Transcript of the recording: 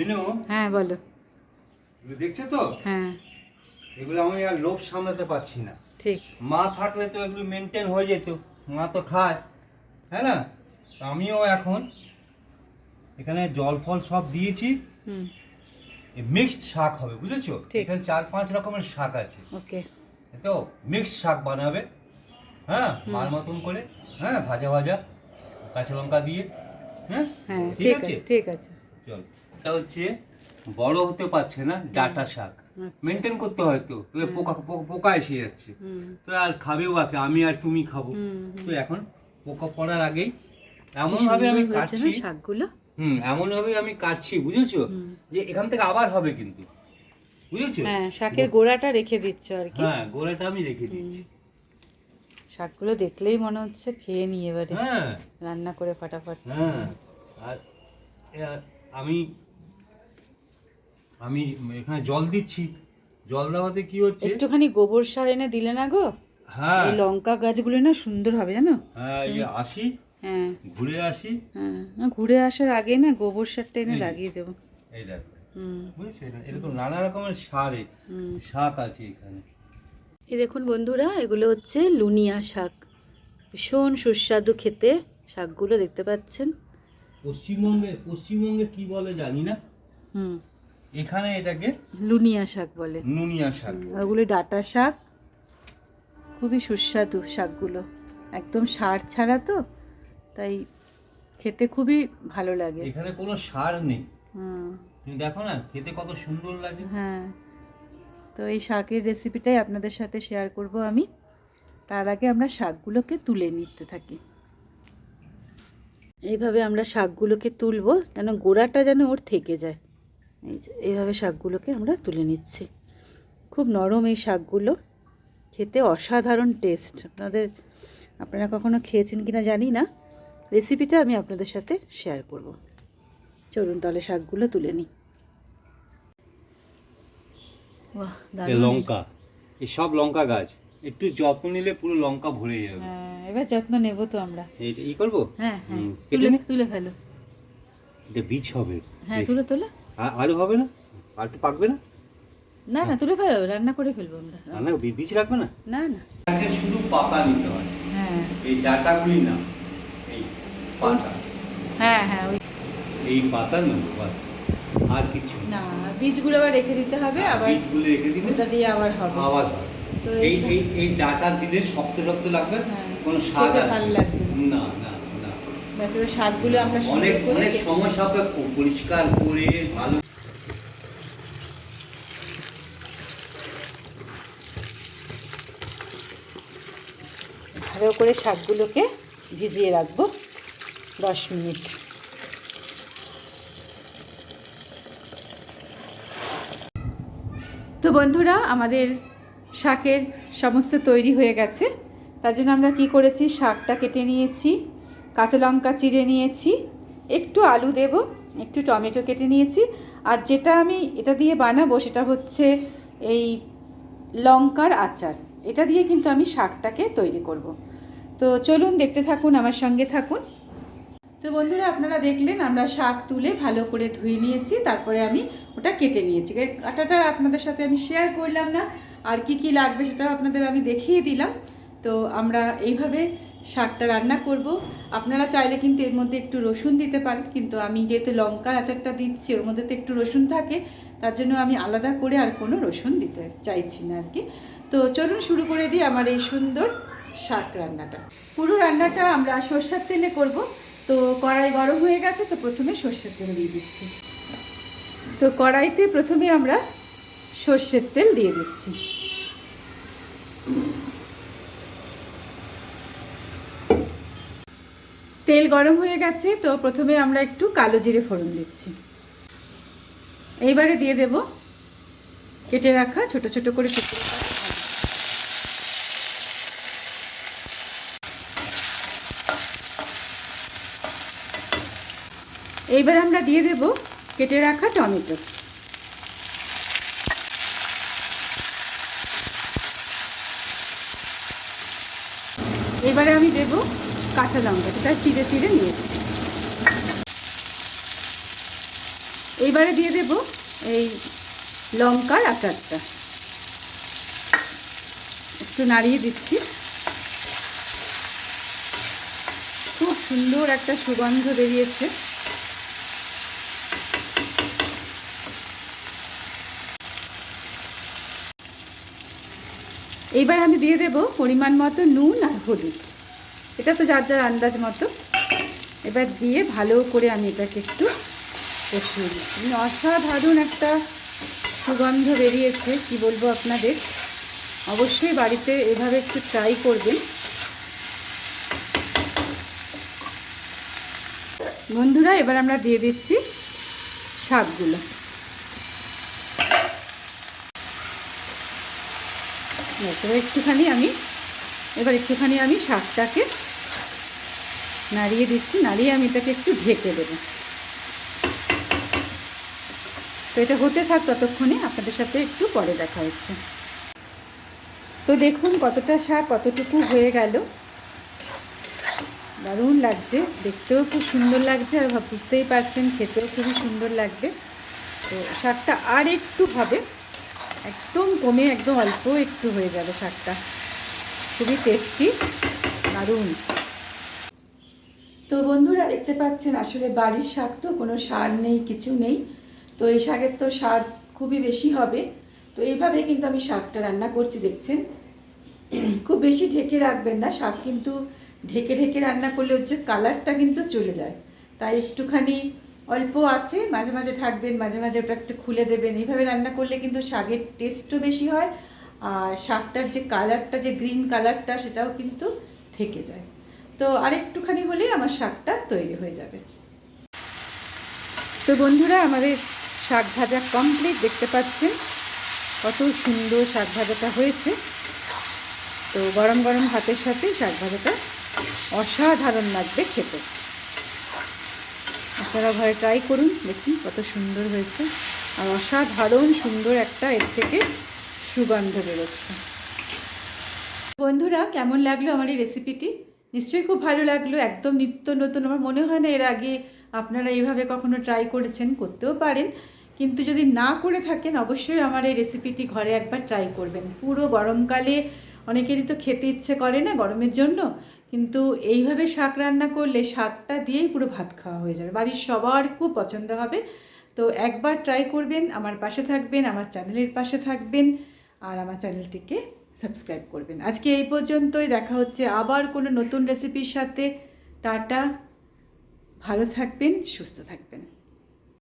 মিনু হ্যাঁ বলো। দেখছ তো? হ্যাঁ। এগুলো আমি আর লোভ সামলাতে পারছি না। ঠিক। মা থাকলে তো এগুলো মেনটেন হয়ে যেত। মা তো খায় হ্যাঁ না? আমিও এখন এখানে জল ফল সব দিয়েছি। হুম। মিক্সড শাক হবে বুঝেছ। এখানে চার পাঁচ রকমের শাক আছে। ওকে। তো মিক্সড শাক বানাবে হ্যাঁ? মার মতন করে হ্যাঁ? ভাজা ভাজা কাঁচা লঙ্কা দিয়ে হ্যাঁ? হ্যাঁ ঠিক আছে ঠিক আছে। চল। এটা হচ্ছে বড় হতে পারছে না ডাটা শাক। আচ্ছা। মেনটেন করতে হয় তো। পোকা পোকা এসে যাচ্ছে। তো আর খাবেও বাকি আমি আর তুমি খাব। তো এখন পোকা পড়ার আগেই এমন ভাবে আমি কাটছি। শাকগুলো? হুম এমন ভাবে আমি কাটছি বুঝেছ? যে এখান থেকে আবার হবে কিন্তু। বুঝেছ? হ্যাঁ শাকের গোড়াটা রেখে দিচ্ছ আর কি। হ্যাঁ গোড়াটা আমি রেখে দিচ্ছি। শাকগুলো দেখলেই মনে হচ্ছে খেয়ে নিই এবারে। হ্যাঁ। রান্না করে ফাটাফাট। হ্যাঁ। আর আমি আমি এখানে জল দিচ্ছি। জল দেওয়াতে কি হচ্ছে? একটুখানি গোবর সার এনে দিলে না গো? হ্যাঁ। এই লঙ্কা গাছগুলো না সুন্দর হবে জানো? হ্যাঁ এই আসি হ্যাঁ। ঘুরে আসি। হ্যাঁ ঘুরে আসার আগে না গোবর সারটা এনে লাগিয়ে দেবো। এই দেখো। বুঝছ? এটা- এরকম নানা রকমের সার শাক আছে এখানে। এই দেখুন বন্ধুরা এগুলো হচ্ছে লুনিয়া শাক। ভীষণ সুস্বাদু খেতে শাকগুলো দেখতে পাচ্ছেন। পশ্চিমবঙ্গে পশ্চিমবঙ্গে কি বলে জানি না। হুম। এখানে এটাকে লুনিয়া শাক বলে। নুনিয়া শাক ওগুলো ডাটা শাক। খুবই সুস্বাদু শাকগুলো। একদম সার ছাড়া তো তাই খেতে খুবই ভালো লাগে। এখানে কোনো সার নেই। হুম। তুমি দেখো না খেতে কত সুন্দর লাগে। হ্যাঁ। তো এই শাকের রেসিপিটাই আপনাদের সাথে শেয়ার করব আমি। তার আগে আমরা শাকগুলোকে তুলে নিতে থাকি। এইভাবে আমরা শাকগুলোকে তুলবো যেন গোড়াটা যেন ওর থেকে যায়। এই যে এইভাবে শাকগুলোকে আমরা তুলে নিচ্ছি। খুব নরম এই শাকগুলো। খেতে অসাধারণ টেস্ট। আপনাদের আপনারা কখনো খেয়েছেন কিনা জানি না। রেসিপিটা আমি আপনাদের সাথে শেয়ার করব। চলুন তাহলে শাকগুলো তুলে নিই। লঙ্কা এই সব লঙ্কা গাছ। একটু যত্ন নিলে পুরো লঙ্কা ভরে যাবে। হ্যাঁ এবার যত্ন নেব তো আমরা। এইটা ই করব? হ্যাঁ হ্যাঁ। তুলে। তুলে ফেলো। এটা বীজ হবে। হ্যাঁ। তুলে তোলো। আলু হবে না? আর একটু পাকবে না? না না তুলে ফেলো রান্না করে ফেলব আমরা। রান্না বীজ রাখবে না? না না। তাকে শুধু পাতা নিতে হয়। হ্যাঁ। এই ডাটাগুলি না এই পাতা। হ্যাঁ হ্যাঁ ওই এই পাতা নেব বাস আর কিছু না। বীজগুলো আবার রেখে দিতে হবে আবার বীজগুলো রেখে দিলে ওটা দিয়ে আবার হবে। আবার এই এই এই এই ডাটা দিলে শক্ত শক্ত লাগবে হ্যাঁ, কোনো স্বাদ ভালো লাগবে না না। ব্যাস এবার শাকগুলো আমরা অনেক অনেক সময় সাপেক্ষ পরিষ্কার করে ভালো ভালো করে শাকগুলোকে ভিজিয়ে রাখব দশ মিনিট। তো বন্ধুরা আমাদের শাকের সমস্ত তৈরি হয়ে গেছে। তার জন্য আমরা কি করেছি? শাকটা কেটে নিয়েছি। কাঁচা লঙ্কা চিড়ে নিয়েছি, একটু আলু দেব, একটু টমেটো কেটে নিয়েছি, আর যেটা আমি এটা দিয়ে বানাবো সেটা হচ্ছে এই লঙ্কার আচার। এটা দিয়ে কিন্তু আমি শাকটাকে তৈরি করব। তো চলুন দেখতে থাকুন, আমার সঙ্গে থাকুন। তো বন্ধুরা, আপনারা দেখলেন আমরা শাক তুলে ভালো করে ধুয়ে নিয়েছি, তারপরে আমি ওটা কেটে নিয়েছি। কাটাটা আপনাদের সাথে আমি শেয়ার করলাম না, আর কি কি লাগবে সেটা আপনাদের আমি দেখিয়ে দিলাম। তো আমরা এইভাবে শাকটা রান্না করব। আপনারা চাইলে কিন্তু এর মধ্যে একটু রসুন দিতে পারেন, কিন্তু আমি যেহেতু লঙ্কার আচারটা দিচ্ছি, ওর মধ্যে তো একটু রসুন থাকে, তার জন্য আমি আলাদা করে আর কোনো রসুন দিতে চাইছি না আর কি তো চলুন শুরু করে দিই আমার এই সুন্দর শাক রান্নাটা। পুরো রান্নাটা আমরা সর্ষের তেলে করব। তো কড়াই গরম হয়ে গেছে, তো প্রথমে সর্ষের তেল দিয়ে দিচ্ছি। তো কড়াইতে প্রথমে আমরা সর্ষের তেল দিয়ে দিচ্ছি। তেল গরম হয়ে গেছে, তো প্রথমে আমরা একটু কালো জিরে ফোড়ন দিচ্ছি। এইবারে দিয়ে দেব কেটে রাখা ছোট ছোট করে কেটে এইবার আমরা দিয়ে দেব কেটে রাখা টমেটো। এবারে আমি দেব কাঁচা লঙ্কা যেটা চিড়ে চিড়ে নিয়েছি। এইবারে দিয়ে দেব এই লঙ্কার আচারটা। একটু নাড়িয়ে দিচ্ছি। খুব সুন্দর একটা সুগন্ধ বেরিয়েছে। এইবার আমি দিয়ে দেব পরিমাণ মতো নুন আর হলুদ। এটা তো যার যার আন্দাজ মতো। এবার দিয়ে ভালো করে আমি এটাকে একটু কষিয়ে দিচ্ছি মানে অসাধারণ একটা সুগন্ধ বেরিয়েছে, কি বলব আপনাদের? অবশ্যই বাড়িতে এভাবে একটু ট্রাই করবেন। বন্ধুরা, এবার আমরা দিয়ে দিচ্ছি শাকগুলো। একটুখানি আমি এবার একটুখানি আমি শাকটাকে নাড়িয়ে দিচ্ছি, নাড়িয়ে আমি এটাকে একটু ঢেকে দেবো। তো এটা হতে থাক ততক্ষণে, আপনাদের সাথে একটু পরে দেখা হচ্ছে। তো দেখুন কতটা শাক কতটুকু হয়ে গেল। দারুণ লাগছে, দেখতেও খুব সুন্দর লাগছে আর বুঝতেই পারছেন, খেতেও খুবই সুন্দর লাগবে। তো শাকটা আর একটু হবে, একদম কমে, একদম অল্প একটু হয়ে যাবে শাকটা। খুবই টেস্টি দারুণ। তো বন্ধুরা দেখতে পাচ্ছেন, আসলে বাড়ির শাক তো কোনো সার নেই, কিছু নেই। তো এই শাকের তো স্বাদ খুবই বেশি হবে। তো এইভাবে কিন্তু আমি শাকটা রান্না করছি, দেখছেন? খুব বেশি ঢেকে রাখবেন না, শাক কিন্তু ঢেকে ঢেকে রান্না করলে হচ্ছে কালারটা কিন্তু চলে যায়। তাই একটুখানি অল্প আছে, মাঝে মাঝে ঢাকবেন, মাঝে মাঝে ওটা একটু খুলে দেবেন। এইভাবে রান্না করলে কিন্তু শাকের টেস্টও বেশি হয়, আর শাকটার যে কালারটা, যে গ্রিন কালারটা, সেটাও কিন্তু থেকে যায়। তো আরেকটুখানি হলেই আমার শাকটা তৈরি হয়ে যাবে। তো বন্ধুরা, আমাদের শাক ভাজা কমপ্লিট দেখতে পাচ্ছেন? কত সুন্দর শাক ভাজাটা হয়েছে। তো গরম গরম ভাতের সাথে শাক ভাজাটা অসাধারণ লাগবে খেতে। আপনারা ঘরে ট্রাই করুন, দেখুন কত সুন্দর হয়েছে। আর অসাধারণ সুন্দর একটা এর থেকে সুগন্ধ বেরোচ্ছে। বন্ধুরা, কেমন লাগল আমার এই রেসিপিটি নিশ্চয়ই খুব ভালো লাগল, একদম নিত্য নতুন। আমার মনে হয় না এর আগে আপনারা এইভাবে কখনো ট্রাই করেছেন, করতেও পারেন। কিন্তু যদি না করে থাকেন, অবশ্যই আমার এই রেসিপিটি ঘরে একবার ট্রাই করবেন। পুরো গরমকালে অনেকেরই তো খেতে ইচ্ছে করে না গরমের জন্য। কিন্তু এইভাবে শাক রান্না করলে শাকটা দিয়েই পুরো ভাত খাওয়া হয়ে যাবে। বাড়ির সবার খুব পছন্দ হবে। তো একবার ট্রাই করবেন, আমার পাশে থাকবেন, আমার চ্যানেলের পাশে থাকবেন, আর আমার চ্যানেলটিকে সাবস্ক্রাইব করবেন। আজকে এই পর্যন্তই, দেখা হচ্ছে আবার কোনো নতুন রেসিপির সাথে। টাটা। ভালো থাকবেন, সুস্থ থাকবেন।